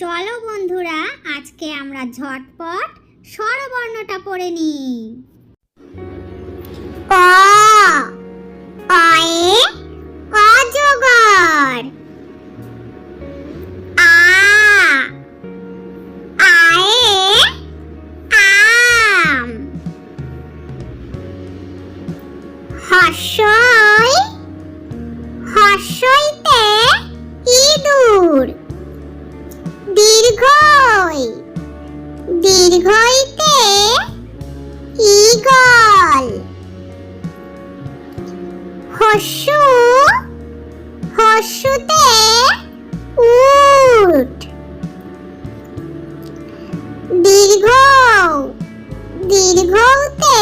চলো বন্ধুরা আজকে আমরা ঝটপট স্বরবর্ণটা পড়ে নিই। ক অজগর। আ আয়ে আম। দীর্ঘই। দীর্ঘইতে ঈগল। হস্যু হস্যুতে উট। দীর্ঘ দীর্ঘতে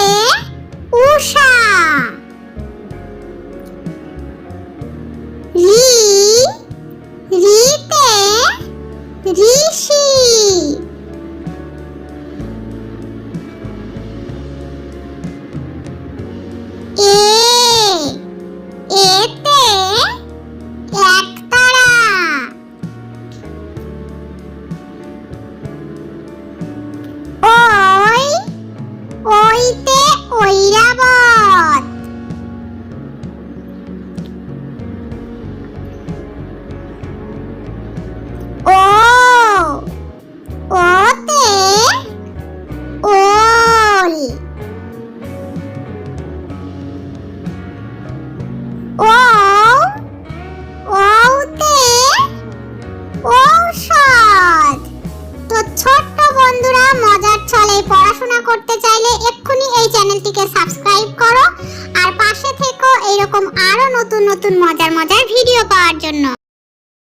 উষা। করতে চাইলে এক্ষুনি এই চ্যানেলটিকে সাবস্ক্রাইব করো আর পাশে থেকো এরকম আরও নতুন নতুন মজার মজার ভিডিও পাওয়ার জন্য।